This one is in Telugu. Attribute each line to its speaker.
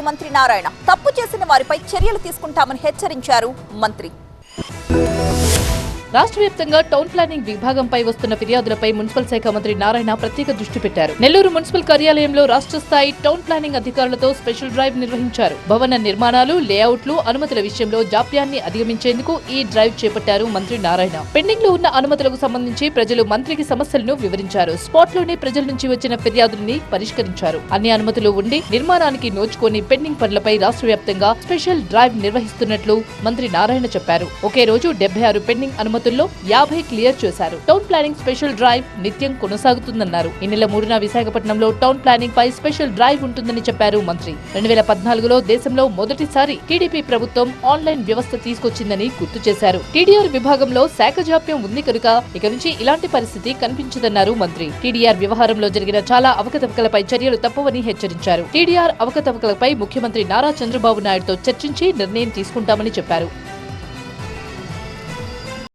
Speaker 1: మంత్రి నారాయణ. తప్పు చేసిన వారిపై చర్యలు తీసుకుంటామని హెచ్చరించారు మంత్రి.
Speaker 2: రాష్ట్ర వ్యాప్తంగా టౌన్ ప్లానింగ్ విభాగంపై వస్తున్న ఫిర్యాదులపై మున్సిపల్ శాఖ మంత్రి నారాయణ ప్రత్యేక దృష్టి పెట్టారు. నెల్లూరు మున్సిపల్ కార్యాలయంలో రాష్ట్ర స్థాయి టౌన్ ప్లానింగ్ అధికారులతో స్పెషల్ డ్రైవ్ నిర్వహించారు. భవన నిర్మాణాలు లేఅవుట్లు అనుమతుల విషయంలో జాప్యాన్ని అధిగమించేందుకు ఈ డ్రైవ్ చేపట్టారు మంత్రి నారాయణ. పెండింగ్లో ఉన్న అనుమతులకు సంబంధించి ప్రజలు మంత్రికి సమస్యలను వివరించారు. స్పాట్లోనే ప్రజల నుంచి వచ్చిన ఫిర్యాదుల్ని పరిష్కరించారు. అన్ని అనుమతులు ఉండి నిర్మాణానికి నోచుకొని పెండింగ్ పనులపై రాష్ట్ర వ్యాప్తంగా స్పెషల్ డ్రైవ్ నిర్వహిస్తున్నట్లు మంత్రి నారాయణ చెప్పారు. ఒకే రోజు డెబ్బై ఆరు పెండింగ్ అనుమతుల్లో యాభై క్లియర్ చేశారు. టౌన్ ప్లానింగ్ స్పెషల్ డ్రైవ్ నిత్యం కొనసాగుతుందన్నారు. ఈ నెల మూడున విశాఖపట్నంలో టౌన్ ప్లానింగ్ పై స్పెషల్ డ్రైవ్ ఉంటుందని చెప్పారు మంత్రి. రెండు వేల పద్నాలుగులో దేశంలో మొదటిసారి టీడీపీ ప్రభుత్వం ఆన్లైన్ వ్యవస్థ తీసుకొచ్చిందని గుర్తు చేశారు. టీడీఆర్ విభాగంలో శాఖ జాప్యం ఉంది కనుక ఇక నుంచి ఇలాంటి పరిస్థితి కనిపించదన్నారు మంత్రి. టీడీఆర్ వ్యవహారంలో జరిగిన చాలా అవకతవకలపై చర్యలు తప్పవని హెచ్చరించారు. టీడీఆర్ అవకతవకలపై ముఖ్యమంత్రి నారా చంద్రబాబు నాయుడుతో చర్చించి నిర్ణయం తీసుకుంటామని చెప్పారు.